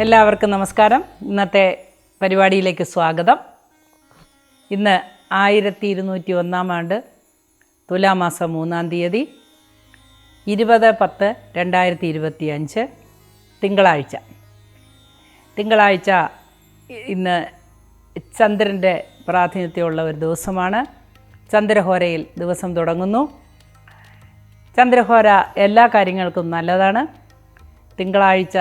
എല്ലാവർക്കും നമസ്കാരം. ഇന്നത്തെ പരിപാടിയിലേക്ക് സ്വാഗതം. ഇന്ന് ആയിരത്തി ഇരുന്നൂറ്റി ഒന്നാം ആണ്ട് തുലാമാസം മൂന്നാം തീയതി ഇരുപത് പത്ത് രണ്ടായിരത്തി ഇരുപത്തി അഞ്ച് തിങ്കളാഴ്ച. തിങ്കളാഴ്ച ഇന്ന് ചന്ദ്രന്റെ പ്രാതിനിധ്യമുള്ള ഒരു ദിവസമാണ്. ചന്ദ്രഹോരയിൽ ദിവസം തുടങ്ങുന്നു. ചന്ദ്രഹോര എല്ലാ കാര്യങ്ങൾക്കും നല്ലതാണ്. തിങ്കളാഴ്ച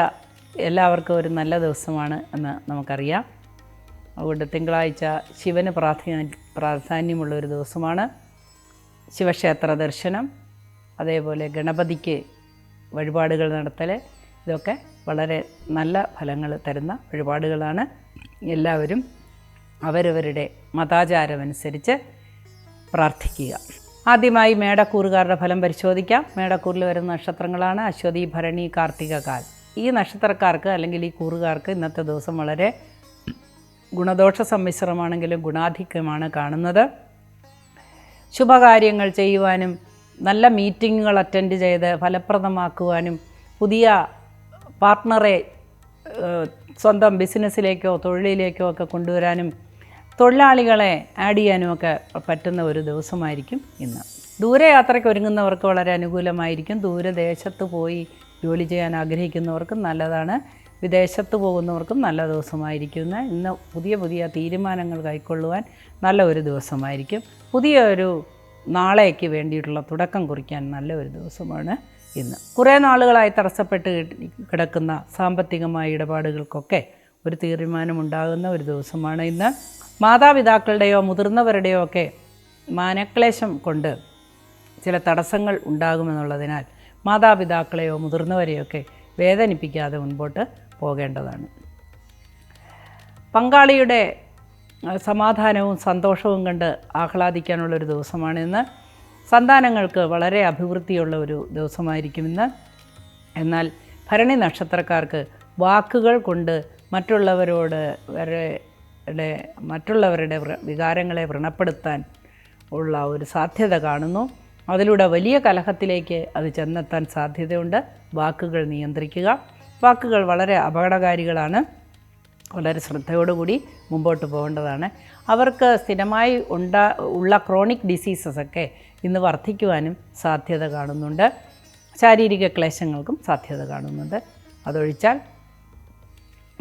എല്ലാവർക്കും ഒരു നല്ല ദിവസമാണ് എന്ന് നമുക്കറിയാം. അതുകൊണ്ട് തിങ്കളാഴ്ച ശിവന് പ്രാധാന്യ പ്രാധാന്യമുള്ള ഒരു ദിവസമാണ്. ശിവക്ഷേത്ര ദർശനം അതേപോലെ ഗണപതിക്ക് വഴിപാടുകൾ നടത്തൽ ഇതൊക്കെ വളരെ നല്ല ഫലങ്ങൾ തരുന്ന വഴിപാടുകളാണ്. എല്ലാവരും അവരവരുടെ മതാചാരമനുസരിച്ച് പ്രാർത്ഥിക്കുക. ആദ്യമായി മേടക്കൂറുകാരുടെ ഫലം പരിശോധിക്കാം. മേടക്കൂറിൽ വരുന്ന നക്ഷത്രങ്ങളാണ് അശ്വതി ഭരണി കാർത്തിക കാൽ. ഈ നക്ഷത്രക്കാർക്ക് അല്ലെങ്കിൽ ഈ കൂറുകാർക്ക് ഇന്നത്തെ ദിവസം വളരെ ഗുണദോഷ സമ്മിശ്രമാണെങ്കിലും ഗുണാധിക്യമാണ് കാണുന്നത്. ശുഭകാര്യങ്ങൾ ചെയ്യുവാനും നല്ല മീറ്റിങ്ങുകൾ അറ്റൻഡ് ചെയ്ത് ഫലപ്രദമാക്കുവാനും പുതിയ പാർട്ട്ണറെ സ്വന്തം ബിസിനസ്സിലേക്കോ തൊഴിലിലേക്കോ ഒക്കെ കൊണ്ടുവരാനും തൊഴിലാളികളെ ആഡ് ചെയ്യാനും ഒക്കെ പറ്റുന്ന ഒരു ദിവസമായിരിക്കും ഇന്ന്. ദൂരയാത്രയ്ക്ക് ഒരുങ്ങുന്നവർക്ക് വളരെ അനുകൂലമായിരിക്കും. ദൂരദേശത്ത് പോയി ജോലി ചെയ്യാൻ ആഗ്രഹിക്കുന്നവർക്കും നല്ലതാണ്. വിദേശത്ത് പോകുന്നവർക്കും നല്ല ദിവസമായിരിക്കുന്ന ഇന്ന് പുതിയ പുതിയ തീരുമാനങ്ങൾ കൈക്കൊള്ളുവാൻ നല്ല ഒരു ദിവസമായിരിക്കും. പുതിയ ഒരു നാളേക്ക് വേണ്ടിയിട്ടുള്ള തുടക്കം കുറിക്കാൻ നല്ല ഒരു ദിവസമാണ് ഇന്ന്. കുറേ നാളുകളായി തടസ്സപ്പെട്ട് കിടക്കുന്ന സാമ്പത്തികമായ ഇടപാടുകൾക്കൊക്കെ ഒരു തീരുമാനമുണ്ടാകുന്ന ഒരു ദിവസമാണ് ഇന്ന്. മാതാപിതാക്കളുടെയോ മുതിർന്നവരുടെയോ ഒക്കെ മാനക്ലേശം കൊണ്ട് ചില തടസ്സങ്ങൾ ഉണ്ടാകുമെന്നുള്ളതിനാൽ മാതാപിതാക്കളെയോ മുതിർന്നവരെയൊക്കെ വേദനിപ്പിക്കാതെ മുൻപോട്ട് പോകേണ്ടതാണ്. പങ്കാളിയുടെ സമാധാനവും സന്തോഷവും കണ്ട് ആഹ്ലാദിക്കാനുള്ളൊരു ദിവസമാണിന്ന് സന്താനങ്ങൾക്ക് വളരെ അഭിവൃദ്ധിയുള്ള ഒരു ദിവസമായിരിക്കുമെന്ന് എന്നാൽ ഭരണി നക്ഷത്രക്കാർക്ക് വാക്കുകൾ കൊണ്ട് മറ്റുള്ളവരോട് വരെ മറ്റുള്ളവരുടെ വികാരങ്ങളെ വ്രണപ്പെടുത്താൻ ഉള്ള ഒരു സാധ്യത കാണുന്നു. അതിലൂടെ വലിയ കലഹത്തിലേക്ക് അത് ചെന്നെത്താൻ സാധ്യതയുണ്ട്. വാക്കുകൾ നിയന്ത്രിക്കുക. വാക്കുകൾ വളരെ അപകടകാരികളാണ്. വളരെ ശ്രദ്ധയോടുകൂടി മുമ്പോട്ട് പോകേണ്ടതാണ്. അവർക്ക് സ്ഥിരമായി ഉണ്ടാ ഉള്ള ക്രോണിക് ഡിസീസസൊക്കെ ഇന്ന് വർദ്ധിക്കുവാനും സാധ്യത കാണുന്നുണ്ട്. ശാരീരിക ക്ലേശങ്ങൾക്കും സാധ്യത കാണുന്നുണ്ട്. അതൊഴിച്ചാൽ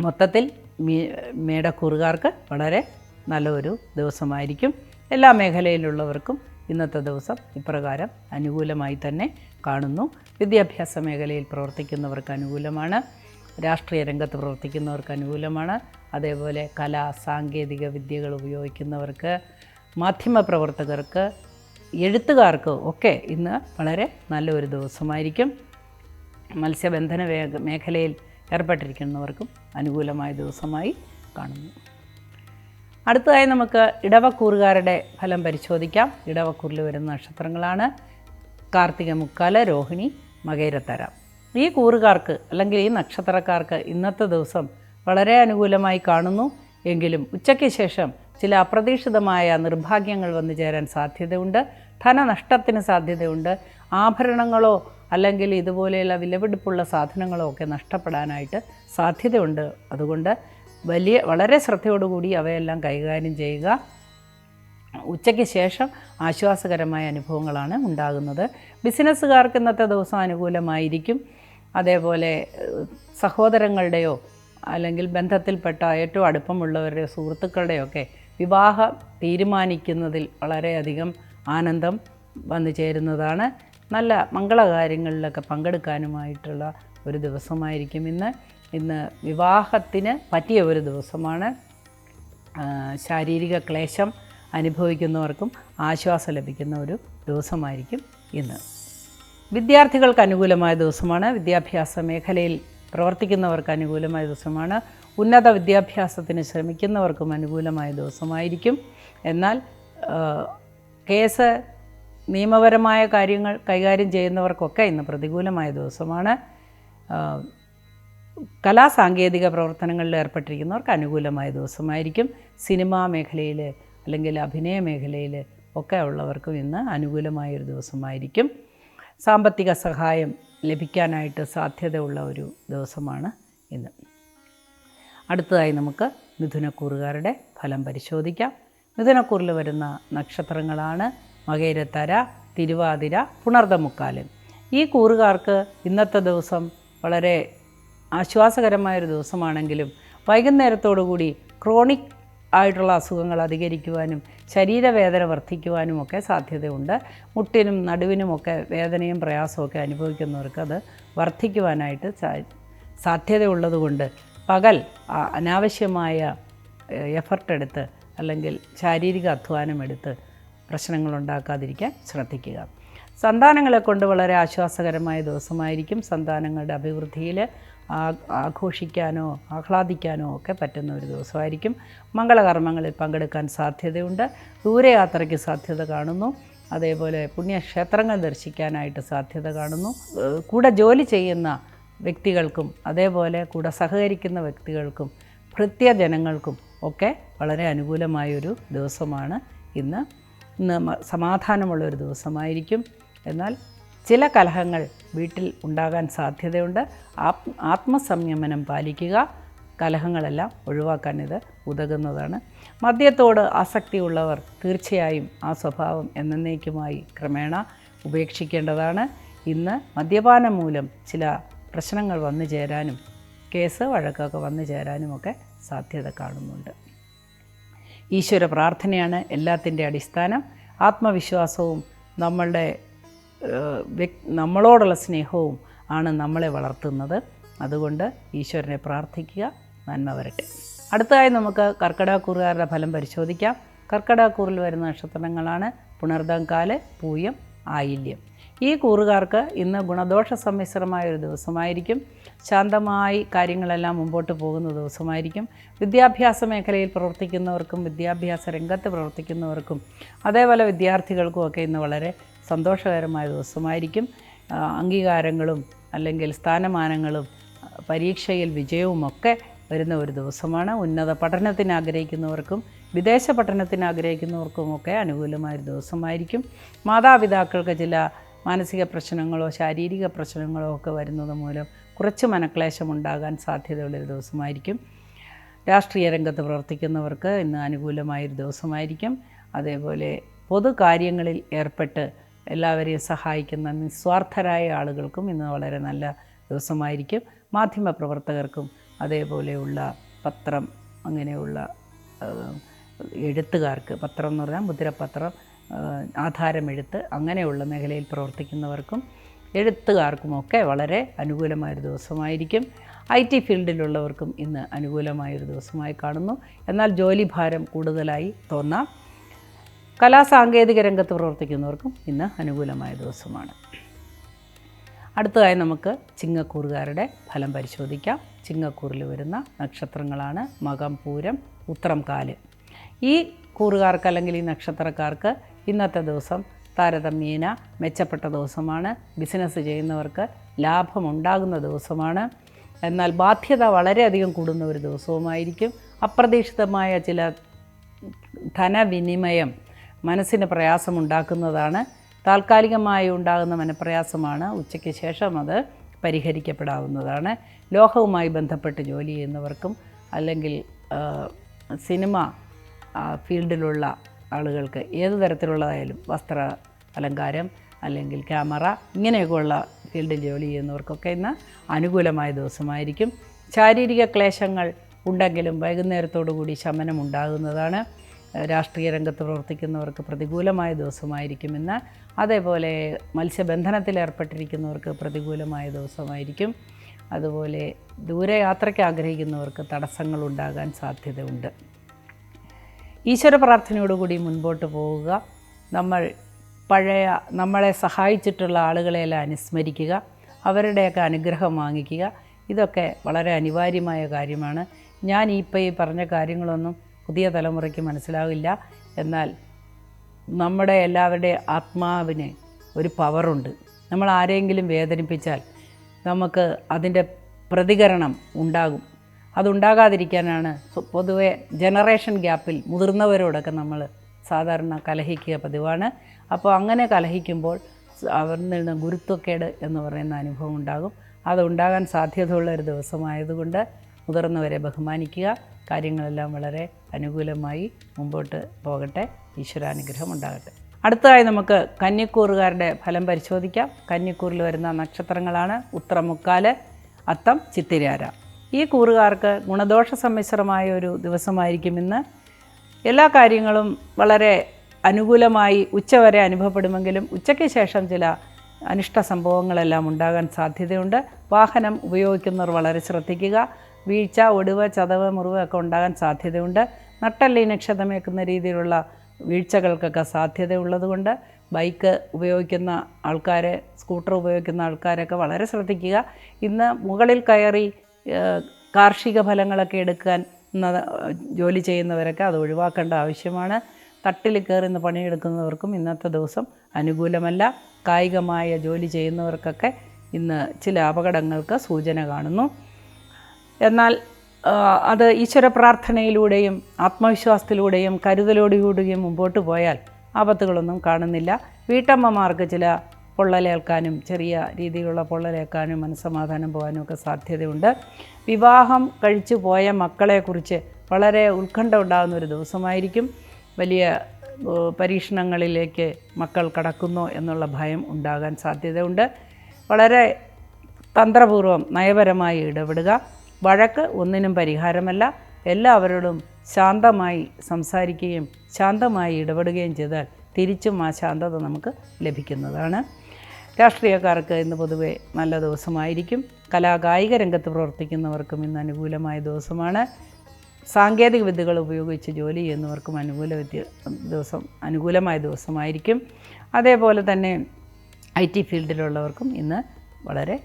മൊത്തത്തിൽ മീ മേടക്കൂറുകാർക്ക് വളരെ നല്ലൊരു ദിവസമായിരിക്കും. എല്ലാ മേഖലയിലുള്ളവർക്കും ഇന്നത്തെ ദിവസം ഇപ്രകാരം അനുകൂലമായി തന്നെ കാണുന്നു. വിദ്യാഭ്യാസ മേഖലയിൽ പ്രവർത്തിക്കുന്നവർക്ക് അനുകൂലമാണ്. രാഷ്ട്രീയ രംഗത്ത് പ്രവർത്തിക്കുന്നവർക്ക് അനുകൂലമാണ്. അതേപോലെ കലാ സാങ്കേതിക വിദ്യകൾ ഉപയോഗിക്കുന്നവർക്ക് മാധ്യമപ്രവർത്തകർക്ക് എഴുത്തുകാർക്ക് ഒക്കെ ഇന്ന് വളരെ നല്ലൊരു ദിവസമായിരിക്കും. മത്സ്യബന്ധന മേഖലയിൽ ഏർപ്പെട്ടിരിക്കുന്നവർക്കും അനുകൂലമായ ദിവസമായി കാണുന്നു. അടുത്തതായി നമുക്ക് ഇടവക്കൂറുകാരുടെ ഫലം പരിശോധിക്കാം. ഇടവക്കൂറിൽ വരുന്ന നക്ഷത്രങ്ങളാണ് കാർത്തിക മുക്കാല രോഹിണി മകേരത്തര. ഈ കൂറുകാർക്ക് അല്ലെങ്കിൽ ഈ നക്ഷത്രക്കാർക്ക് ഇന്നത്തെ ദിവസം വളരെ അനുകൂലമായി കാണുന്നു. എങ്കിലും ഉച്ചയ്ക്ക് ശേഷം ചില അപ്രതീക്ഷിതമായ നിർഭാഗ്യങ്ങൾ വന്നു ചേരാൻ സാധ്യതയുണ്ട്. ധനനഷ്ടത്തിന് സാധ്യതയുണ്ട്. ആഭരണങ്ങളോ അല്ലെങ്കിൽ ഇതുപോലെയുള്ള വിലപിടിപ്പുള്ള സാധനങ്ങളോ ഒക്കെ നഷ്ടപ്പെടാനായിട്ട് സാധ്യതയുണ്ട്. അതുകൊണ്ട് വലിയ വളരെ ശ്രദ്ധയോടുകൂടി അവയെല്ലാം കൈകാര്യം ചെയ്യുക. ഉച്ചയ്ക്ക് ശേഷം ആശ്വാസകരമായ അനുഭവങ്ങളാണ് ഉണ്ടാകുന്നത്. ബിസിനസ്സുകാർക്ക് ഇന്നത്തെ ദിവസം അനുകൂലമായിരിക്കും. അതേപോലെ സഹോദരങ്ങളുടെയോ അല്ലെങ്കിൽ ബന്ധത്തിൽപ്പെട്ട ഏറ്റവും അടുപ്പമുള്ളവരുടെ സുഹൃത്തുക്കളുടെയൊക്കെ വിവാഹം തീരുമാനിക്കുന്നതിൽ വളരെയധികം ആനന്ദം വന്നു ചേരുന്നതാണ്. നല്ല മംഗളകാര്യങ്ങളിലൊക്കെ പങ്കെടുക്കാനുമായിട്ടുള്ള ഒരു ദിവസമായിരിക്കും ഇന്ന്. ഇന്ന് വിവാഹത്തിന് പറ്റിയ ഒരു ദിവസമാണ്. ശാരീരിക ക്ലേശം അനുഭവിക്കുന്നവർക്കും ആശ്വാസം ലഭിക്കുന്ന ഒരു ദിവസമായിരിക്കും ഇന്ന്. വിദ്യാർത്ഥികൾക്ക് അനുകൂലമായ ദിവസമാണ്. വിദ്യാഭ്യാസ മേഖലയിൽ പ്രവർത്തിക്കുന്നവർക്ക് അനുകൂലമായ ദിവസമാണ്. ഉന്നത വിദ്യാഭ്യാസത്തിന് ശ്രമിക്കുന്നവർക്കും അനുകൂലമായ ദിവസമായിരിക്കും. എന്നാൽ കേസ് നിയമപരമായ കാര്യങ്ങൾ കൈകാര്യം ചെയ്യുന്നവർക്കൊക്കെ ഇന്ന് പ്രതികൂലമായ ദിവസമാണ്. കലാസാങ്കേതിക പ്രവർത്തനങ്ങളിൽ ഏർപ്പെട്ടിരിക്കുന്നവർക്ക് അനുകൂലമായ ദിവസമായിരിക്കും. സിനിമാ മേഖലയിൽ അല്ലെങ്കിൽ അഭിനയ മേഖലയിൽ ഒക്കെ ഉള്ളവർക്കും ഇന്ന് അനുകൂലമായൊരു ദിവസമായിരിക്കും. സാമ്പത്തിക സഹായം ലഭിക്കാനായിട്ട് സാധ്യതയുള്ള ഒരു ദിവസമാണ് ഇന്ന്. അടുത്തതായി നമുക്ക് മിഥുനക്കൂറുകാരുടെ ഫലം പരിശോധിക്കാം. മിഥുനക്കൂറിൽ വരുന്ന നക്ഷത്രങ്ങളാണ് മകേരത്തര തിരുവാതിര പുണർദമുക്കാലൻ ഈ കൂറുകാർക്ക് ഇന്നത്തെ ദിവസം വളരെ ആശ്വാസകരമായൊരു ദിവസമാണെങ്കിലും വൈകുന്നേരത്തോടുകൂടി ക്രോണിക് ആയിട്ടുള്ള അസുഖങ്ങൾ അധികരിക്കുവാനും ശരീരവേദന വർദ്ധിക്കുവാനും ഒക്കെ സാധ്യതയുണ്ട്. മുട്ടിനും നടുവിനുമൊക്കെ വേദനയും പ്രയാസമൊക്കെ അനുഭവിക്കുന്നവർക്ക് അത് വർദ്ധിക്കുവാനായിട്ട് സാധ്യതയുള്ളതുകൊണ്ട് പകൽ അനാവശ്യമായ എഫർട്ട് എടുത്ത് അല്ലെങ്കിൽ ശാരീരിക അധ്വാനം എടുത്ത് പ്രശ്നങ്ങൾ ഉണ്ടാക്കാതിരിക്കാൻ ശ്രദ്ധിക്കുക. സന്താനങ്ങളെ കൊണ്ട് വളരെ ആശ്വാസകരമായ ദിവസമായിരിക്കും. സന്താനങ്ങളുടെ അഭിവൃദ്ധിയിൽ ആഘോഷിക്കാനോ ആഹ്ലാദിക്കാനോ ഒക്കെ പറ്റുന്ന ഒരു ദിവസമായിരിക്കും. മംഗളകർമ്മങ്ങളിൽ പങ്കെടുക്കാൻ സാധ്യതയുണ്ട്. ദൂരയാത്രയ്ക്ക് സാധ്യത കാണുന്നു. അതേപോലെ പുണ്യക്ഷേത്രങ്ങൾ ദർശിക്കാനായിട്ട് സാധ്യത കാണുന്നു. കൂടെ ജോലി ചെയ്യുന്ന വ്യക്തികൾക്കും അതേപോലെ കൂടെ സഹകരിക്കുന്ന വ്യക്തികൾക്കും ഭൃത്യജനങ്ങൾക്കും ഒക്കെ വളരെ അനുകൂലമായൊരു ദിവസമാണ്. ഇന്ന് ഇന്ന് സമാധാനമുള്ളൊരു ദിവസമായിരിക്കും. എന്നാൽ ചില കലഹങ്ങൾ വീട്ടിൽ ഉണ്ടാകാൻ സാധ്യതയുണ്ട്. ആത്മ ആത്മസംയമനം പാലിക്കുക. കലഹങ്ങളെല്ലാം ഒഴിവാക്കാൻ ഇത് ഉതകുന്നതാണ്. മദ്യത്തോട് ആസക്തിയുള്ളവർ തീർച്ചയായും ആ സ്വഭാവം എന്നേക്കുമായി ക്രമേണ ഉപേക്ഷിക്കേണ്ടതാണ്. ഇന്ന് മദ്യപാനം മൂലം ചില പ്രശ്നങ്ങൾ വന്നു ചേരാനും കേസ് വഴക്കൊക്കെ വന്നു ചേരാനുമൊക്കെ സാധ്യത കാണുന്നുണ്ട്. ഈശ്വര പ്രാർത്ഥനയാണ് എല്ലാത്തിന്റെ അടിസ്ഥാനം. ആത്മവിശ്വാസവും നമ്മളുടെ നമ്മളോടുള്ള സ്നേഹവും ആണ് നമ്മളെ വളർത്തുന്നത്. അതുകൊണ്ട് ഈശ്വരനെ പ്രാർത്ഥിക്കുക നന്മ വരട്ടെ. അടുത്തതായി നമുക്ക് കർക്കിടകക്കൂറുകാരുടെ ഫലം പരിശോധിക്കാം. കർക്കിടകക്കൂറിൽ വരുന്ന നക്ഷത്രങ്ങളാണ് പുണർദങ്കാൽ പൂയം ആയില്യം. ഈ കൂറുകാർക്ക് ഇന്ന് ഗുണദോഷ സമ്മിശ്രമായ ഒരു ദിവസമായിരിക്കും. ശാന്തമായി കാര്യങ്ങളെല്ലാം മുമ്പോട്ട് പോകുന്ന ദിവസമായിരിക്കും. വിദ്യാഭ്യാസ മേഖലയിൽ പ്രവർത്തിക്കുന്നവർക്കും വിദ്യാഭ്യാസ രംഗത്ത് പ്രവർത്തിക്കുന്നവർക്കും അതേപോലെ വിദ്യാർത്ഥികൾക്കും ഒക്കെ ഇന്ന് വളരെ സന്തോഷകരമായ ദിവസമായിരിക്കും. അംഗീകാരങ്ങളും അല്ലെങ്കിൽ സ്ഥാനമാനങ്ങളും പരീക്ഷയിൽ വിജയവുമൊക്കെ വരുന്ന ഒരു ദിവസമാണ്. ഉന്നത പഠനത്തിന് ആഗ്രഹിക്കുന്നവർക്കും വിദേശ പഠനത്തിന് ആഗ്രഹിക്കുന്നവർക്കുമൊക്കെ അനുകൂലമായൊരു ദിവസമായിരിക്കും. മാതാപിതാക്കൾക്ക് ചില മാനസിക പ്രശ്നങ്ങളോ ശാരീരിക പ്രശ്നങ്ങളോ ഒക്കെ വരുന്നത് മൂലം കുറച്ച് മനക്ലേശം ഉണ്ടാകാൻ സാധ്യതയുള്ളൊരു ദിവസമായിരിക്കും. രാഷ്ട്രീയ രംഗത്ത് പ്രവർത്തിക്കുന്നവർക്ക് ഇന്ന് അനുകൂലമായൊരു ദിവസമായിരിക്കും. അതേപോലെ പൊതുകാര്യങ്ങളിൽ ഏർപ്പെട്ട് എല്ലാവരെയും സഹായിക്കുന്ന നിസ്വാർത്ഥരായ ആളുകൾക്കും ഇന്ന് വളരെ നല്ല ദിവസമായിരിക്കും. മാധ്യമ പ്രവർത്തകർക്കും അതേപോലെയുള്ള പത്രം അങ്ങനെയുള്ള എഴുത്തുകാർക്ക് പത്രം എന്ന് പറഞ്ഞാൽ മുദ്രപത്രം ആധാരമെഴുത്ത് അങ്ങനെയുള്ള മേഖലയിൽ പ്രവർത്തിക്കുന്നവർക്കും എഴുത്തുകാർക്കുമൊക്കെ വളരെ അനുകൂലമായൊരു ദിവസമായിരിക്കും. ഐ ടി ഫീൽഡിലുള്ളവർക്കും ഇന്ന് അനുകൂലമായൊരു ദിവസമായി കാണുന്നു. എന്നാൽ ജോലിഭാരം കൂടുതലായി തോന്നാം. കലാസാങ്കേതിക രംഗത്ത് പ്രവർത്തിക്കുന്നവർക്കും ഇന്ന് അനുകൂലമായ ദിവസമാണ്. അടുത്തതായി നമുക്ക് ചിങ്ങക്കൂറുകാരുടെ ഫലം പരിശോധിക്കാം. ചിങ്ങക്കൂറിൽ വരുന്ന നക്ഷത്രങ്ങളാണ് മകം പൂരം ഉത്രം കാൽ. ഈ കൂറുകാർക്ക് അല്ലെങ്കിൽ ഈ നക്ഷത്രക്കാർക്ക് ഇന്നത്തെ ദിവസം താരതമ്യേന മെച്ചപ്പെട്ട ദിവസമാണ്. ബിസിനസ് ചെയ്യുന്നവർക്ക് ലാഭമുണ്ടാകുന്ന ദിവസമാണ്. എന്നാൽ ബാധ്യത വളരെയധികം കൂടുന്ന ഒരു ദിവസവുമായിരിക്കും. അപ്രതീക്ഷിതമായ ചില ധനവിനിമയം മനസ്സിന് പ്രയാസമുണ്ടാക്കുന്നതാണ്. താൽക്കാലികമായി ഉണ്ടാകുന്ന മനപ്രയാസമാണ്. ഉച്ചയ്ക്ക് ശേഷം അത് പരിഹരിക്കപ്പെടാവുന്നതാണ്. ലോഹവുമായി ബന്ധപ്പെട്ട് ജോലി ചെയ്യുന്നവർക്കും അല്ലെങ്കിൽ സിനിമ ഫീൽഡിലുള്ള ആളുകൾക്ക് ഏത് തരത്തിലുള്ളതായാലും വസ്ത്ര അലങ്കാരം അല്ലെങ്കിൽ ക്യാമറ ഇങ്ങനെയൊക്കെയുള്ള ഫീൽഡിൽ ജോലി ചെയ്യുന്നവർക്കൊക്കെ ഇന്ന് അനുകൂലമായ ദിവസമായിരിക്കും. ശാരീരിക ക്ലേശങ്ങൾ ഉണ്ടെങ്കിലും വൈകുന്നേരത്തോടു കൂടി ശമനം ഉണ്ടാകുന്നതാണ് രാഷ്ട്രീയ രംഗത്ത് പ്രവർത്തിക്കുന്നവർക്ക് പ്രതികൂലമായ ദിവസമായിരിക്കുമെന്ന് അതേപോലെ മത്സ്യബന്ധനത്തിൽ ഏർപ്പെട്ടിരിക്കുന്നവർക്ക് പ്രതികൂലമായ ദിവസമായിരിക്കും. അതുപോലെ ദൂരയാത്രയ്ക്ക് ആഗ്രഹിക്കുന്നവർക്ക് തടസ്സങ്ങൾ ഉണ്ടാകാൻ സാധ്യതയുണ്ട്. ഈശ്വര പ്രാർത്ഥനയോടുകൂടി മുൻപോട്ട് പോവുക. നമ്മൾ പഴയ നമ്മളെ സഹായിച്ചിട്ടുള്ള ആളുകളെയെല്ലാം അനുസ്മരിക്കുക. അവരുടെയൊക്കെ അനുഗ്രഹം വാങ്ങിക്കുക. ഇതൊക്കെ വളരെ അനിവാര്യമായ കാര്യമാണ്. ഞാൻ ഇപ്പോൾ ഈ പറഞ്ഞ കാര്യങ്ങളൊന്നും പുതിയ തലമുറയ്ക്ക് മനസ്സിലാവില്ല. എന്നാൽ നമ്മുടെ എല്ലാവരുടെ ആത്മാവിന് ഒരു പവറുണ്ട് നമ്മൾ ആരെങ്കിലും വേദനിപ്പിച്ചാൽ നമുക്ക് അതിന്റെ പ്രതികരണം ഉണ്ടാകും. അതുണ്ടാകാതിരിക്കാനാണ് പൊതുവെ ജനറേഷൻ ഗ്യാപ്പിൽ മുതിർന്നവരോടൊക്കെ നമ്മൾ സാധാരണ കലഹിക്കുക പതിവാണ്. അപ്പോൾ അങ്ങനെ കലഹിക്കുമ്പോൾ അവരിൽ നിന്ന് ഗുരുത്വക്കേട് എന്ന് പറയുന്ന അനുഭവം ഉണ്ടാകും. അതുണ്ടാകാൻ സാധ്യതയുള്ള ഒരു ദിവസമായതുകൊണ്ട് മുതിർന്നവരെ ബഹുമാനിക്കുക. കാര്യങ്ങളെല്ലാം വളരെ അനുകൂലമായി മുമ്പോട്ട് പോകട്ടെ. ഈശ്വരാനുഗ്രഹം ഉണ്ടാകട്ടെ. അടുത്തതായി നമുക്ക് കന്നിക്കൂറുകാരുടെ ഫലം പരിശോധിക്കാം. കന്നിക്കൂറിൽ വരുന്ന നക്ഷത്രങ്ങളാണ് ഉത്തരമുക്കാൽ അത്തം ചിത്തിരാര. ഈ കൂറുകാർക്ക് ഗുണദോഷ സമ്മിശ്രമായ ഒരു ദിവസമായിരിക്കും ഇന്ന്. എല്ലാ കാര്യങ്ങളും വളരെ അനുകൂലമായി ഉച്ചവരെ അനുഭവപ്പെടുമെങ്കിലും ഉച്ചയ്ക്ക് ശേഷം ചില അനിഷ്ട സംഭവങ്ങളെല്ലാം ഉണ്ടാകാൻ സാധ്യതയുണ്ട്. വാഹനം ഉപയോഗിക്കുന്നവർ വളരെ ശ്രദ്ധിക്കുക. വീഴ്ച ഒടിവ് ചതവ് മുറിവ് ഒക്കെ ഉണ്ടാകാൻ സാധ്യതയുണ്ട്. നട്ടല്ലിന് ക്ഷതമേക്കുന്ന രീതിയിലുള്ള വീഴ്ചകൾക്കൊക്കെ സാധ്യതയുള്ളതുകൊണ്ട് ബൈക്ക് ഉപയോഗിക്കുന്ന ആൾക്കാരെ സ്കൂട്ടർ ഉപയോഗിക്കുന്ന ആൾക്കാരൊക്കെ വളരെ ശ്രദ്ധിക്കുക. ഇന്ന് മുകളിൽ കയറി കാർഷിക ഫലങ്ങളൊക്കെ എടുക്കാൻ ജോലി ചെയ്യുന്നവരൊക്കെ അത് ഒഴിവാക്കേണ്ട ആവശ്യമാണ്. തട്ടിൽ കയറി നിന്ന് പണിയെടുക്കുന്നവർക്കും ഇന്നത്തെ ദിവസം അനുകൂലമല്ല. കായികമായ ജോലി ചെയ്യുന്നവർക്കൊക്കെ ഇന്ന് ചില അപകടങ്ങൾക്ക് സൂചന കാണുന്നു. എന്നാൽ അത് ഈശ്വര പ്രാർത്ഥനയിലൂടെയും ആത്മവിശ്വാസത്തിലൂടെയും കരുതലോടുകൂടിയും മുമ്പോട്ട് പോയാൽ ആപത്തുകളൊന്നും കാണുന്നില്ല. വീട്ടമ്മമാർക്ക് ചില പൊള്ളലേൽക്കാനും ചെറിയ രീതിയിലുള്ള പൊള്ളലേൽക്കാനും മനസ്സമാധാനം പോകാനും ഒക്കെ സാധ്യതയുണ്ട്. വിവാഹം കഴിച്ചു പോയ മക്കളെക്കുറിച്ച് വളരെ ഉത്കണ്ഠ ഉണ്ടാകുന്ന ഒരു ദിവസമായിരിക്കും. വലിയ പരീക്ഷണങ്ങളിലേക്ക് മക്കൾ കടക്കുന്നു എന്നുള്ള ഭയം ഉണ്ടാകാൻ സാധ്യതയുണ്ട്. വളരെ തന്ത്രപൂർവം നയപരമായി ഇടപെടുക. വഴക്ക് ഒന്നിനും പരിഹാരമല്ല. എല്ലാവരോടും ശാന്തമായി സംസാരിക്കുകയും ശാന്തമായി ഇടപെടുകയും ചെയ്താൽ തിരിച്ചും ആ ശാന്തത നമുക്ക് ലഭിക്കുന്നതാണ്. രാഷ്ട്രീയക്കാർക്ക് ഇന്ന് പൊതുവെ നല്ല ദിവസമായിരിക്കും. കലാകായിക രംഗത്ത് പ്രവർത്തിക്കുന്നവർക്കും ഇന്ന് അനുകൂലമായ ദിവസമാണ്. സാങ്കേതിക വിദ്യകൾ ഉപയോഗിച്ച് ജോലി ചെയ്യുന്നവർക്കും അനുകൂല വിദ്യ ദിവസം അനുകൂലമായ ദിവസമായിരിക്കും. അതേപോലെ തന്നെ ഐ ടി ഫീൽഡിലുള്ളവർക്കും ഇന്ന് വളരെ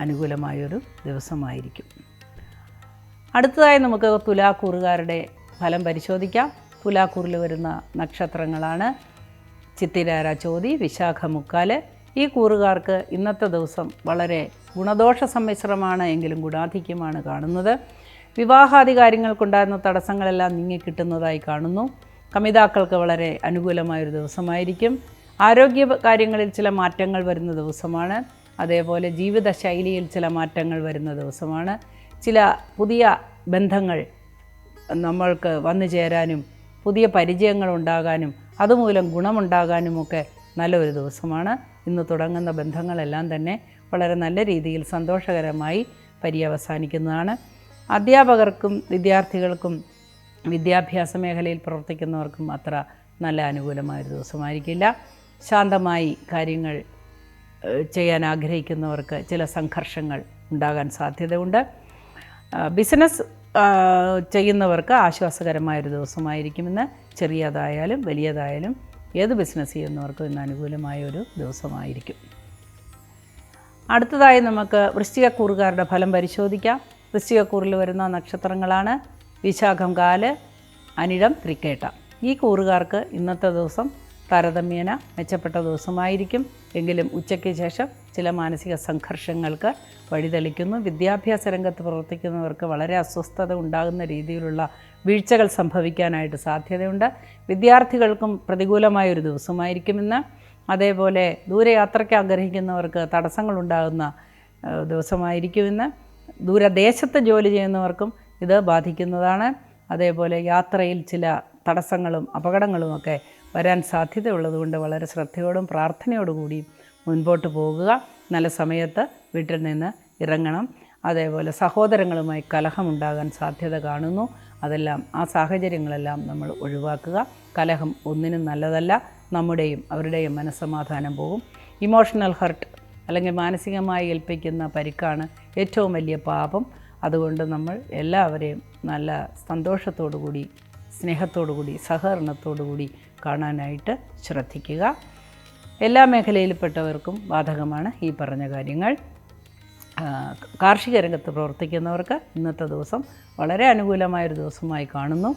അനുകൂലമായൊരു ദിവസമായിരിക്കും. അടുത്തതായി നമുക്ക് തുലാക്കൂറുകാരുടെ ഫലം പരിശോധിക്കാം. തുലാക്കൂറിൽ വരുന്ന നക്ഷത്രങ്ങളാണ് ചിത്തിരാര ചോതി വിശാഖ മുക്കാൽ. ഈ കൂറുകാർക്ക് ഇന്നത്തെ ദിവസം വളരെ ഗുണദോഷ സമ്മിശ്രമാണ് എങ്കിലും ഗുണാധിക്യമാണ് കാണുന്നത്. വിവാഹാദി കാര്യങ്ങൾക്കുണ്ടായിരുന്ന തടസ്സങ്ങളെല്ലാം നീങ്ങിക്കിട്ടുന്നതായി കാണുന്നു. കമിതാക്കൾക്ക് വളരെ അനുകൂലമായൊരു ദിവസമായിരിക്കും. ആരോഗ്യ കാര്യങ്ങളിൽ ചില മാറ്റങ്ങൾ വരുന്ന ദിവസമാണ്. അതേപോലെ ജീവിതശൈലിയിൽ ചില മാറ്റങ്ങൾ വരുന്ന ദിവസമാണ്. ചില പുതിയ ബന്ധങ്ങൾ നമ്മൾക്ക് വന്നു ചേരാനും പുതിയ പരിചയങ്ങൾ ഉണ്ടാകാനും അതുമൂലം ഗുണമുണ്ടാകാനുമൊക്കെ നല്ലൊരു ദിവസമാണ്. ഇന്ന് തുടങ്ങുന്ന ബന്ധങ്ങളെല്ലാം തന്നെ വളരെ നല്ല രീതിയിൽ സന്തോഷകരമായി പര്യവസാനിക്കുന്നതാണ്. അധ്യാപകർക്കും വിദ്യാർത്ഥികൾക്കും വിദ്യാഭ്യാസ മേഖലയിൽ പ്രവർത്തിക്കുന്നവർക്കും അത്ര നല്ല അനുകൂലമായൊരു ദിവസമായിരിക്കില്ല. ശാന്തമായി കാര്യങ്ങൾ ചെയ്യാൻ ആഗ്രഹിക്കുന്നവർക്ക് ചില സംഘർഷങ്ങൾ ഉണ്ടാകാൻ സാധ്യതയുണ്ട്. ബിസിനസ് ചെയ്യുന്നവർക്ക് ആശ്വാസകരമായൊരു ദിവസമായിരിക്കുമെന്ന് ചെറിയതായാലും വലിയതായാലും ഏത് ബിസിനസ് ചെയ്യുന്നവർക്കും ഇന്ന് അനുകൂലമായ ഒരു ദിവസമായിരിക്കും. അടുത്തതായി നമുക്ക് വൃശ്ചികക്കൂറുകാരുടെ ഫലം പരിശോധിക്കാം. വൃശ്ചികക്കൂറിൽ വരുന്ന നക്ഷത്രങ്ങളാണ് വിശാഖം കാൽ അനിഴം തൃക്കേട്ട ഈ കൂറുകാർക്ക് ഇന്നത്തെ ദിവസം താരതമ്യേന മെച്ചപ്പെട്ട ദിവസമായിരിക്കും. എങ്കിലും ഉച്ചയ്ക്ക് ശേഷം ചില മാനസിക സംഘർഷങ്ങൾക്ക് വഴിതെളിക്കുന്നു. വിദ്യാഭ്യാസ രംഗത്ത് പ്രവർത്തിക്കുന്നവർക്ക് വളരെ അസ്വസ്ഥത ഉണ്ടാകുന്ന രീതിയിലുള്ള വീഴ്ചകൾ സംഭവിക്കാനായിട്ട് സാധ്യതയുണ്ട്. വിദ്യാർത്ഥികൾക്കും പ്രതികൂലമായൊരു ദിവസമായിരിക്കും ഇന്ന്. അതേപോലെ ദൂരയാത്രയ്ക്ക് ആഗ്രഹിക്കുന്നവർക്ക് തടസ്സങ്ങളുണ്ടാകുന്ന ദിവസമായിരിക്കുമെന്ന് ദൂരദേശത്ത് ജോലി ചെയ്യുന്നവർക്കും ഇത് ബാധിക്കുന്നതാണ്. അതേപോലെ യാത്രയിൽ ചില തടസ്സങ്ങളും അപകടങ്ങളുമൊക്കെ വരാൻ സാധ്യതയുള്ളതുകൊണ്ട് വളരെ ശ്രദ്ധയോടും പ്രാർത്ഥനയോടുകൂടിയും മുൻപോട്ട് പോകുക. നല്ല സമയത്ത് വീട്ടിൽ നിന്ന് ഇറങ്ങണം. അതേപോലെ സഹോദരങ്ങളുമായി കലഹമുണ്ടാകാൻ സാധ്യത കാണുന്നു. അതെല്ലാം ആ സാഹചര്യങ്ങളെല്ലാം നമ്മൾ ഒഴിവാക്കുക. കലഹം ഒന്നിനും നല്ലതല്ല നമ്മുടെയും അവരുടെയും മനസ്സമാധാനം പോകും. ഇമോഷണൽ ഹർട്ട് അല്ലെങ്കിൽ മാനസികമായി ഏൽപ്പിക്കുന്ന പരിക്കാണ് ഏറ്റവും വലിയ പാപം. അതുകൊണ്ട് നമ്മൾ എല്ലാവരെയും നല്ല സന്തോഷത്തോടു കൂടി സ്നേഹത്തോടു കൂടി സഹകരണത്തോടു കൂടി കാണാനായിട്ട് ശ്രദ്ധിക്കുക. എല്ലാ മേഖലയിൽപ്പെട്ടവർക്കും ബാധകമാണ് ഈ പറഞ്ഞ കാര്യങ്ങൾ. കാർഷിക രംഗത്ത് പ്രവർത്തിക്കുന്നവർക്ക് ഇന്നത്തെ ദിവസം വളരെ അനുകൂലമായൊരു ദിവസമായി കാണുന്നു.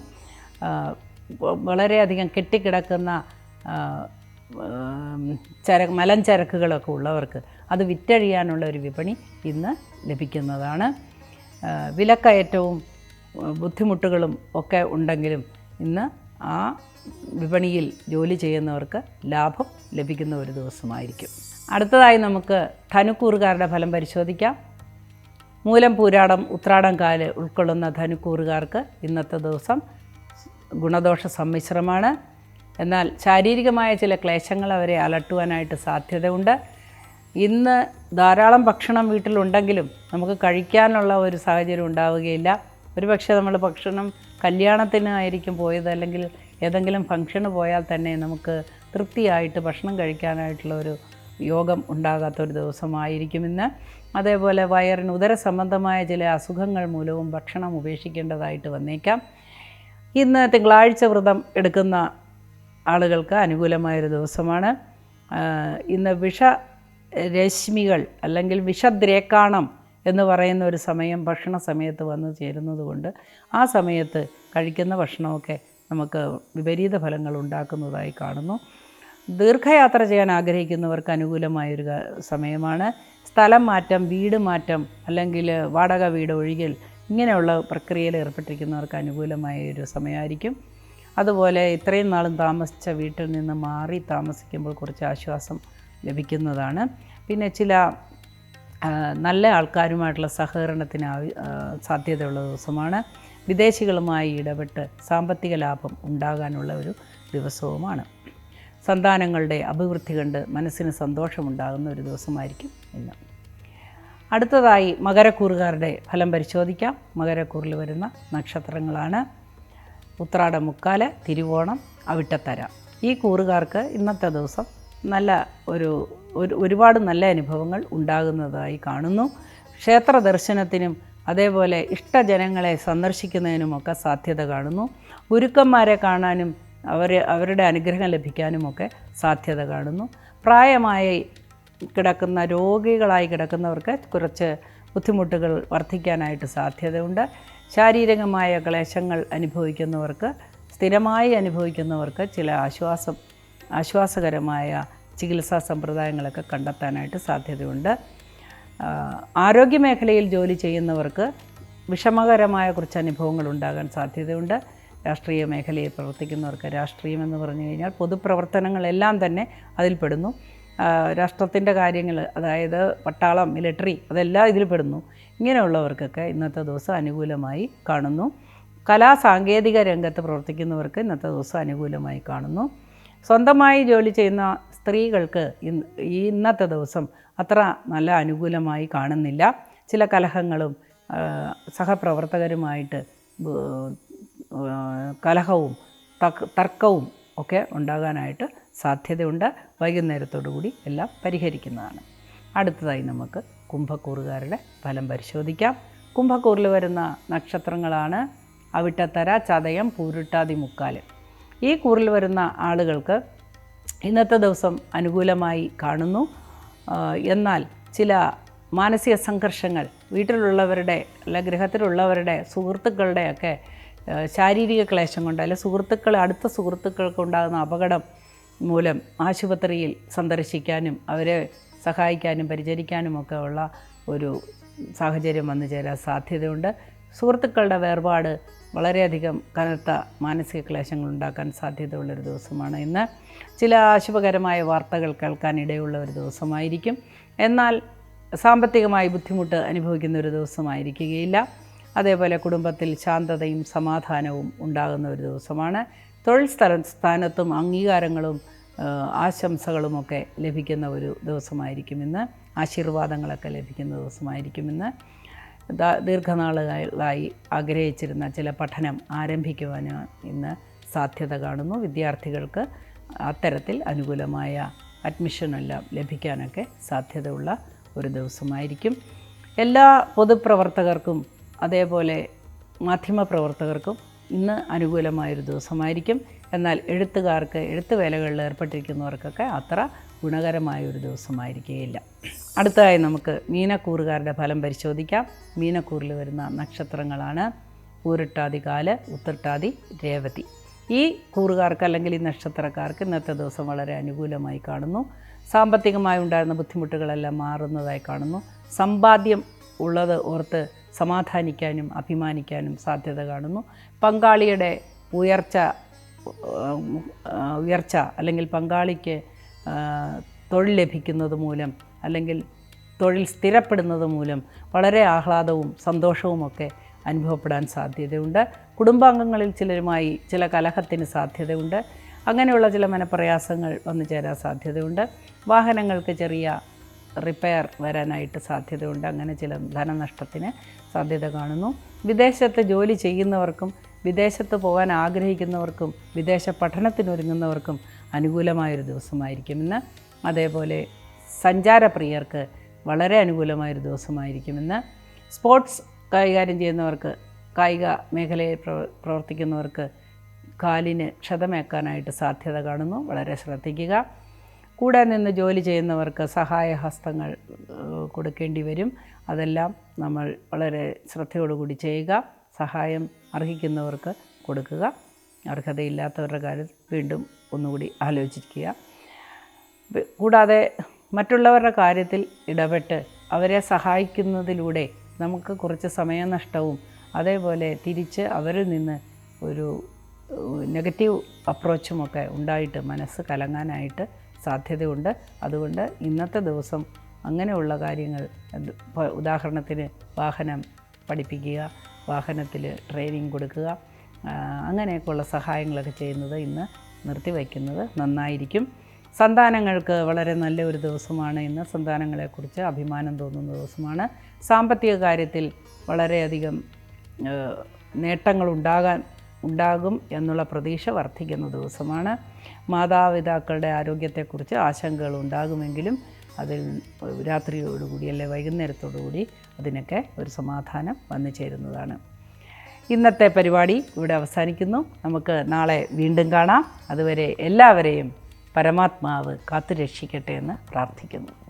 വളരെയധികം കെട്ടിക്കിടക്കുന്ന ചര മലഞ്ചരക്കുകളൊക്കെ ഉള്ളവർക്ക് അത് വിറ്റഴിയാനുള്ള ഒരു വിപണി ഇന്ന് ലഭിക്കുന്നതാണ്. വിലക്കയറ്റവും ബുദ്ധിമുട്ടുകളും ഒക്കെ ഉണ്ടെങ്കിലും ഇന്ന് ആ വിപണിയിൽ ജോലി ചെയ്യുന്നവർക്ക് ലാഭം ലഭിക്കുന്ന ഒരു ദിവസമായിരിക്കും. അടുത്തതായി നമുക്ക് ധനുക്കൂറുകാരുടെ ഫലം പരിശോധിക്കാം. മൂലം പൂരാടം ഉത്രാടം കാൽ ഉൾക്കൊള്ളുന്ന ധനുക്കൂറുകാർക്ക് ഇന്നത്തെ ദിവസം ഗുണദോഷ സമ്മിശ്രമാണ്. എന്നാൽ ശാരീരികമായ ചില ക്ലേശങ്ങൾ അവരെ അലട്ടുവാനായിട്ട് സാധ്യതയുണ്ട്. ഇന്ന് ധാരാളം ഭക്ഷണം വീട്ടിലുണ്ടെങ്കിലും നമുക്ക് കഴിക്കാനുള്ള ഒരു സാഹചര്യം ഉണ്ടാവുകയില്ല. ഒരുപക്ഷെ നമ്മൾ ഭക്ഷണം കല്യാണത്തിനായിരിക്കും പോയത് അല്ലെങ്കിൽ ഏതെങ്കിലും ഫംഗ്ഷന് പോയാൽ തന്നെ നമുക്ക് തൃപ്തിയായിട്ട് ഭക്ഷണം കഴിക്കാനായിട്ടുള്ള ഒരു യോഗം ഉണ്ടാകാത്ത ഒരു ദിവസമായിരിക്കും ഇന്ന്. അതേപോലെ വയറിന് ഉദര സംബന്ധമായ ചില അസുഖങ്ങൾ മൂലവും ഭക്ഷണം ഉപേക്ഷിക്കേണ്ടതായിട്ട് വന്നേക്കാം. ഇന്ന് തിങ്കളാഴ്ച വ്രതം എടുക്കുന്ന ആളുകൾക്ക് അനുകൂലമായൊരു ദിവസമാണ്. ഇന്ന് വിഷ രശ്മികൾ അല്ലെങ്കിൽ വിഷദ്രേക്കാണം എന്ന് പറയുന്ന ഒരു സമയം ഭക്ഷണ സമയത്ത് വന്നു ചേരുന്നത് കൊണ്ട് ആ സമയത്ത് കഴിക്കുന്ന ഭക്ഷണമൊക്കെ നമുക്ക് വിപരീത ഫലങ്ങൾ ഉണ്ടാക്കുന്നതായി കാണുന്നു. ദീർഘയാത്ര ചെയ്യാൻ ആഗ്രഹിക്കുന്നവർക്ക് അനുകൂലമായൊരു സമയമാണ്. സ്ഥലം മാറ്റം വീട് മാറ്റം അല്ലെങ്കിൽ വാടക വീട് ഒഴികൽ ഇങ്ങനെയുള്ള പ്രക്രിയയിൽ ഏർപ്പെട്ടിരിക്കുന്നവർക്ക് അനുകൂലമായ ഒരു സമയമായിരിക്കും. അതുപോലെ ഇത്രയും നാളും താമസിച്ച വീട്ടിൽ നിന്ന് മാറി താമസിക്കുമ്പോൾ കുറച്ച് ആശ്വാസം ലഭിക്കുന്നതാണ്. പിന്നെ ചില നല്ല ആൾക്കാരുമായിട്ടുള്ള സഹകരണത്തിന് സാധ്യതയുള്ള ദിവസമാണ്. വിദേശികളുമായി ഇടപെട്ട് സാമ്പത്തിക ലാഭം ഉണ്ടാകാനുള്ള ഒരു ദിവസവുമാണ്. സന്താനങ്ങളുടെ അഭിവൃദ്ധി കണ്ട് മനസ്സിന് സന്തോഷമുണ്ടാകുന്ന ഒരു ദിവസമായിരിക്കും ഇന്ന്. അടുത്തതായി മകരക്കൂറുകാരുടെ ഫലം പരിശോധിക്കാം. മകരക്കൂറിൽ വരുന്ന നക്ഷത്രങ്ങളാണ്. ഉത്രാട മുക്കാൽ തിരുവോണം അവിട്ടത്തര. ഈ കൂറുകാർക്ക് ഇന്നത്തെ ദിവസം നല്ല ഒരു ഒരു ഒരുപാട് നല്ല അനുഭവങ്ങൾ ഉണ്ടാകുന്നതായി കാണുന്നു. ക്ഷേത്ര ദർശനത്തിനും അതേപോലെ ഇഷ്ടജനങ്ങളെ സന്ദർശിക്കുന്നതിനുമൊക്കെ സാധ്യത കാണുന്നു. ഗുരുക്കന്മാരെ കാണാനും അവർ അവരുടെ അനുഗ്രഹം ലഭിക്കാനുമൊക്കെ സാധ്യത കാണുന്നു. പ്രായമായി കിടക്കുന്ന രോഗികളായി കിടക്കുന്നവർക്ക് കുറച്ച് ബുദ്ധിമുട്ടുകൾ വർദ്ധിക്കാനായിട്ട് സാധ്യതയുണ്ട്. ശാരീരികമായ ക്ലേശങ്ങൾ അനുഭവിക്കുന്നവർക്ക് സ്ഥിരമായി അനുഭവിക്കുന്നവർക്ക് ചില ആശ്വാസം ആശ്വാസകരമായ ചികിത്സാ സമ്പ്രദായങ്ങളൊക്കെ കണ്ടെത്താനായിട്ട് സാധ്യതയുണ്ട്. ആരോഗ്യ ആരോഗ്യമേഖലയിൽ ജോലി ചെയ്യുന്നവർക്ക് വിഷമകരമായ കുറച്ച് അനുഭവങ്ങൾ ഉണ്ടാകാൻ സാധ്യതയുണ്ട്. രാഷ്ട്രീയ മേഖലയിൽ പ്രവർത്തിക്കുന്നവർക്ക് രാഷ്ട്രീയം എന്ന് പറഞ്ഞു കഴിഞ്ഞാൽ പൊതുപ്രവർത്തനങ്ങളെല്ലാം തന്നെ അതിൽപ്പെടുന്നു രാഷ്ട്രത്തിന്റെ കാര്യങ്ങൾ അതായത് പട്ടാളം മിലിറ്ററി അതെല്ലാം ഇതിൽ പെടുന്നു. ഇങ്ങനെയുള്ളവർക്കൊക്കെ ഇന്നത്തെ ദിവസം അനുകൂലമായി കാണുന്നു. കലാ സാങ്കേതിക രംഗത്ത് പ്രവർത്തിക്കുന്നവർക്ക് ഇന്നത്തെ ദിവസം അനുകൂലമായി കാണുന്നു. സ്വന്തമായി ജോലി ചെയ്യുന്ന സ്ത്രീകൾക്ക് ഈ ഇന്നത്തെ ദിവസം അത്ര നല്ല അനുകൂലമായി കാണുന്നില്ല. ചില കലഹങ്ങളും സഹപ്രവർത്തകരുമായിട്ട് കലഹവും തർക്കവും ഒക്കെ ഉണ്ടാകാനായിട്ട് സാധ്യതയുണ്ട്. വൈകുന്നേരത്തോടു കൂടി എല്ലാം പരിഹരിക്കുന്നതാണ്. അടുത്തതായി നമുക്ക് കുംഭക്കൂറുകാരുടെ ഫലം പരിശോധിക്കാം. കുംഭക്കൂറിൽ വരുന്ന നക്ഷത്രങ്ങളാണ് അവിട്ടത്തര ചതയം പൂരുട്ടാതി മുക്കാൽ. ഈ കൂറിൽ വരുന്ന ആളുകൾക്ക് ഇന്നത്തെ ദിവസം അനുകൂലമായി കാണുന്നു. എന്നാൽ ചില മാനസിക സംഘർഷങ്ങൾ വീട്ടിലുള്ളവരുടെ അല്ല ഗൃഹത്തിലുള്ളവരുടെ സുഹൃത്തുക്കളുടെയൊക്കെ ശാരീരിക ക്ലേശം കൊണ്ട് അല്ലെ സുഹൃത്തുക്കൾ അടുത്ത സുഹൃത്തുക്കൾക്ക് ഉണ്ടാകുന്ന അപകടം മൂലം ആശുപത്രിയിൽ സന്ദർശിക്കാനും അവരെ സഹായിക്കാനും പരിചരിക്കാനും ഒക്കെ ഉള്ള ഒരു സാഹചര്യം വന്നു ചേരാൻ സാധ്യതയുണ്ട്. സുഹൃത്തുക്കളുടെ വേർപാട് വളരെയധികം കനത്ത മാനസിക ക്ലേശങ്ങൾ ഉണ്ടാക്കാൻ സാധ്യതയുള്ളൊരു ദിവസമാണ് ഇന്ന്. ചില ആശുപകരമായ വാർത്തകൾ കേൾക്കാൻ ഇടയുള്ള ഒരു ദിവസമായിരിക്കും. എന്നാൽ സാമ്പത്തികമായി ബുദ്ധിമുട്ട് അനുഭവിക്കുന്ന ഒരു ദിവസമായിരിക്കുകയില്ല. അതേപോലെ കുടുംബത്തിൽ ശാന്തതയും സമാധാനവും ഉണ്ടാകുന്ന ഒരു ദിവസമാണ്. തൊഴിൽ സ്ഥല സ്ഥാനത്തും അംഗീകാരങ്ങളും ആശംസകളുമൊക്കെ ലഭിക്കുന്ന ഒരു ദിവസമായിരിക്കും ഇന്ന്. ആശീർവാദങ്ങളൊക്കെ ലഭിക്കുന്ന ദിവസമായിരിക്കും ഇന്ന്. ദീർഘനാളുകളായി ആഗ്രഹിച്ചിരുന്ന ചില പഠനം ആരംഭിക്കുവാൻ ഇന്ന് സാധ്യത കാണുന്നു. വിദ്യാർത്ഥികൾക്ക് അത്തരത്തിൽ അനുകൂലമായ അഡ്മിഷനെല്ലാം ലഭിക്കാനൊക്കെ സാധ്യതയുള്ള ഒരു ദിവസമായിരിക്കും. എല്ലാ പൊതുപ്രവർത്തകർക്കും അതേപോലെ മാധ്യമപ്രവർത്തകർക്കും ഇന്ന് അനുകൂലമായൊരു ദിവസമായിരിക്കും. എന്നാൽ എഴുത്തുകാർക്ക് എഴുത്തുവേലകളിൽ ഏർപ്പെട്ടിരിക്കുന്നവർക്കൊക്കെ അത്ര ഗുണകരമായ ഒരു ദിവസമായിരിക്കുകയില്ല അടുത്തതായി നമുക്ക് മീനക്കൂറുകാരുടെ ഫലം പരിശോധിക്കാം. മീനക്കൂറിൽ വരുന്ന നക്ഷത്രങ്ങളാണ് ഊരട്ടാതി കാൽ ഉത്തട്ടാതി രേവതി. ഈ കൂറുകാർക്ക് അല്ലെങ്കിൽ ഈ നക്ഷത്രക്കാർക്ക് ഇന്നത്തെ ദിവസം വളരെ അനുകൂലമായി കാണുന്നു. സാമ്പത്തികമായി ഉണ്ടായിരുന്ന ബുദ്ധിമുട്ടുകളെല്ലാം മാറുന്നതായി കാണുന്നു. സമ്പാദ്യം ഉള്ളത് ഓർത്ത് സമാധാനിക്കാനും അഭിമാനിക്കാനും സാധ്യത കാണുന്നു. പങ്കാളിയുടെ ഉയർച്ച ഉയർച്ച അല്ലെങ്കിൽ പങ്കാളിക്ക് തൊഴിൽ ലഭിക്കുന്നത് മൂലം അല്ലെങ്കിൽ തൊഴിൽ സ്ഥിരപ്പെടുന്നത് മൂലം വളരെ ആഹ്ലാദവും സന്തോഷവുമൊക്കെ അനുഭവപ്പെടാൻ സാധ്യതയുണ്ട്. കുടുംബാംഗങ്ങളിൽ ചിലരുമായി ചില കലഹത്തിന് സാധ്യതയുണ്ട്. അങ്ങനെയുള്ള ചില മനപ്രയാസങ്ങൾ വന്നു ചേരാൻ സാധ്യതയുണ്ട്. വാഹനങ്ങൾക്ക് ചെറിയ റിപ്പയർ വരാനായിട്ട് സാധ്യതയുണ്ട്. അങ്ങനെ ചില ധനനഷ്ടത്തിന് സാധ്യത കാണുന്നു. വിദേശത്ത് ജോലി ചെയ്യുന്നവർക്കും വിദേശത്ത് പോകാൻ ആഗ്രഹിക്കുന്നവർക്കും വിദേശ പഠനത്തിനൊരുങ്ങുന്നവർക്കും അനുകൂലമായൊരു ദിവസമായിരിക്കുമെന്ന് അതേപോലെ സഞ്ചാരപ്രിയർക്ക് വളരെ അനുകൂലമായൊരു ദിവസമായിരിക്കുമെന്ന് സ്പോർട്സ് കൈകാര്യം ചെയ്യുന്നവർക്ക് കായിക മേഖലയിൽ പ്രവ- പ്രവർത്തിക്കുന്നവർക്ക് കാലിന് ക്ഷതമേക്കാനായിട്ട് സാധ്യത കാണുന്നു. വളരെ ശ്രദ്ധിക്കുക. കൂടെ നിന്ന് ജോലി ചെയ്യുന്നവർക്ക് സഹായഹസ്തങ്ങൾ കൊടുക്കേണ്ടി വരും. അതെല്ലാം നമ്മൾ വളരെ ശ്രദ്ധയോടുകൂടി ചെയ്യുക. സഹായം അർഹിക്കുന്നവർക്ക് കൊടുക്കുക. അർഹതയില്ലാത്തവരുടെ കാര്യം വീണ്ടും ഒന്നുകൂടി ആലോചിക്കുക കൂടാതെ മറ്റുള്ളവരുടെ കാര്യത്തിൽ ഇടപെട്ട് അവരെ സഹായിക്കുന്നതിലൂടെ നമുക്ക് കുറച്ച് സമയനഷ്ടവും അതേപോലെ തിരിച്ച് അവരിൽ നിന്ന് ഒരു നെഗറ്റീവ് അപ്രോച്ചുമൊക്കെ ഉണ്ടായിട്ട് മനസ്സ് കലങ്ങാനായിട്ട് സാധ്യതയുണ്ട്. അതുകൊണ്ട് ഇന്നത്തെ ദിവസം അങ്ങനെയുള്ള കാര്യങ്ങൾ ഉദാഹരണത്തിന് വാഹനം പഠിപ്പിക്കുക വാഹനത്തിൽ ട്രെയിനിങ് കൊടുക്കുക അങ്ങനെയൊക്കെയുള്ള സഹായങ്ങളൊക്കെ ചെയ്യുന്നത് ഇന്ന് നിർത്തിവയ്ക്കുന്നത് നന്നായിരിക്കും. സന്താനങ്ങൾക്ക് വളരെ നല്ല ഒരു ദിവസമാണ് ഇന്ന്. സന്താനങ്ങളെക്കുറിച്ച് അഭിമാനം തോന്നുന്ന ദിവസമാണ്. സാമ്പത്തിക കാര്യത്തിൽ വളരെയധികം നേട്ടങ്ങളുണ്ടാകാൻ ഉണ്ടാകും എന്നുള്ള പ്രതീക്ഷ വർദ്ധിക്കുന്ന ദിവസമാണ്. മാതാപിതാക്കളുടെ ആരോഗ്യത്തെക്കുറിച്ച് ആശങ്കകൾ ഉണ്ടാകുമെങ്കിലും അതിൽ രാത്രിയോടുകൂടി അല്ലെ വൈകുന്നേരത്തോടുകൂടി അതിനൊക്കെ ഒരു സമാധാനം വന്നു ചേരുന്നതാണ്. ഇന്നത്തെ പരിപാടി ഇവിടെ അവസാനിക്കുന്നു. നമുക്ക് നാളെ വീണ്ടും കാണാം. അതുവരെ എല്ലാവരെയും പരമാത്മാവ് കാത്തുരക്ഷിക്കട്ടെ എന്ന് പ്രാർത്ഥിക്കുന്നു.